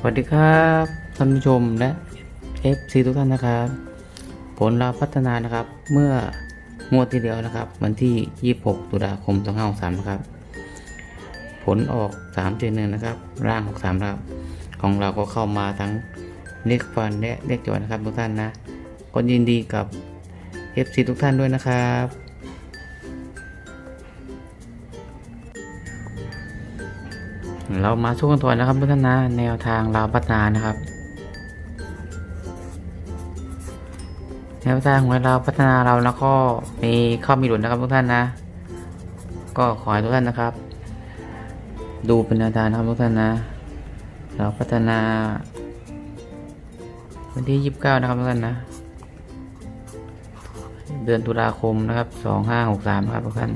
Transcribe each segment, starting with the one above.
สวัสดีครับท่านผู้ชมและ FC ทุกท่านนะครับ ผลเราพัฒนานะครับเมื่องวดที่เดียวนะครับ วันที่ 26 ตุลาคม 2563นะครับ ผลออก3 7 1นะครับ ร่าง 63ครับ ของเราก็เข้ามาทั้งเลขฟันและเลขจอนะครับทุกท่านนะก็ยินดีกับ FC ทุกท่านด้วยนะครับ เรามาสู้กันต่อนะครับทุกท่านนะแนวทางเราพัฒนานะครับ แนวทางของเราพัฒนาเราแล้วก็มีข้อมีหลุดนะครับทุกท่านนะ ก็ขอให้ทุกท่านนะครับ ดูเป็นแนวทางนะครับทุกท่านนะ เราพัฒนา วันที่ยี่สิบเก้านะครับทุกท่านนะ เดือนตุลาคมนะครับสองห้าหกสามนะครับทุกท่าน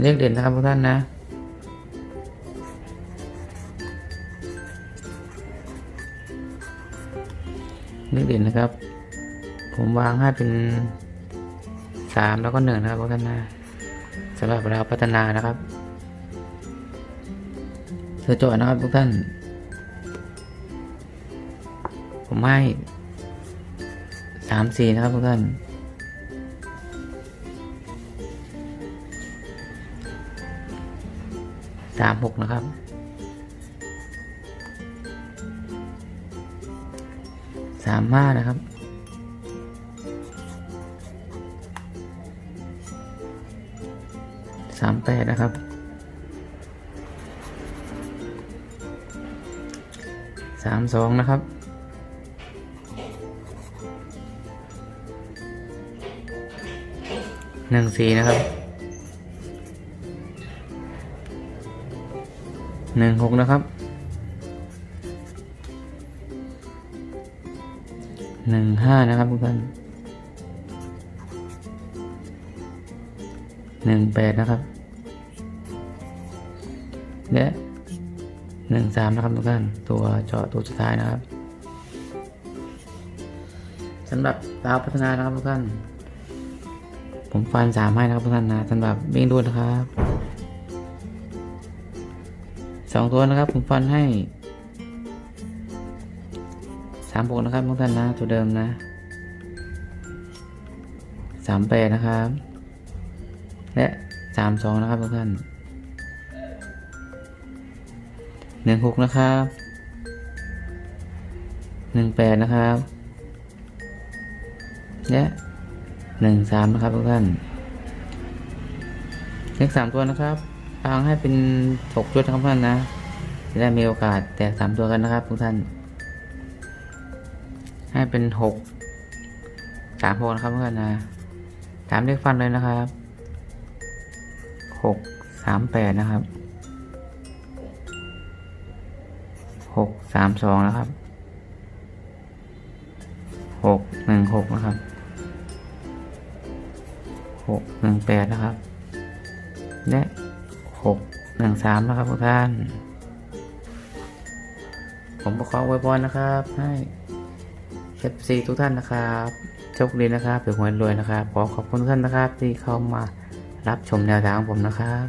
เลขเด่นนะครับทุกท่านนะเลขเด่นนะครับ ผมวางให้เป็นสามแล้วก็หนึ่งนะครับทุกท่านนะสำหรับเราพัฒนานะครับเธอจทย์นะครับทุกท่าน ผมให้สามสี่นะครับทุกท่าน สามหกนะครับสามห้านะครับสามแปดนะครับสามสองนะครับหนึ่งสี่นะครับ หนึ่งหกนะครับหนึ่งห้านะครับทุกท่านหนึ่งแปดนะครับ และหนึ่งสามนะครับทุกท่านตัวเจาะตัวสุดท้ายนะครับสำหรับดาวพัฒนานะครับทุกท่านผมฟันสามให้นะครับทุกท่านนะสำหรับเบ้งดูนะครับ สองตัวนะครับ ผมฟันให้สามหกนะครับทุกท่านนะ ตัวเดิมนะสามแปดนะครับ และสามสองนะครับทุกท่านหนึ่งหกนะครับหนึ่งแปดนะครับ และหนึ่งสามนะครับทุกท่านเลขสามตัวนะครับ วางให้เป็นหกชุดนะครับท่านนะจะได้มีโอกาสแตกสามตัวกันนะครับทุกท่าน ให้เป็นหกสามหกนะครับทุกท่านนะตามเลขฟันเลยนะครับหกสามแปดนะครับหกสามสองนะครับหกหนึ่งหกนะครับหกหนึ่งแปดนะครับ และ หกหนึ่งสามนะครับทุกท่าน ผมขออวยพรนะครับ ให้เอฟซีทุกท่านนะครับโชคดีนะครับเผื่อหวยรวยนะครับ ขอขอบคุณทุกท่านนะครับ ที่เข้ามารับชมแนวทางของผมนะครับ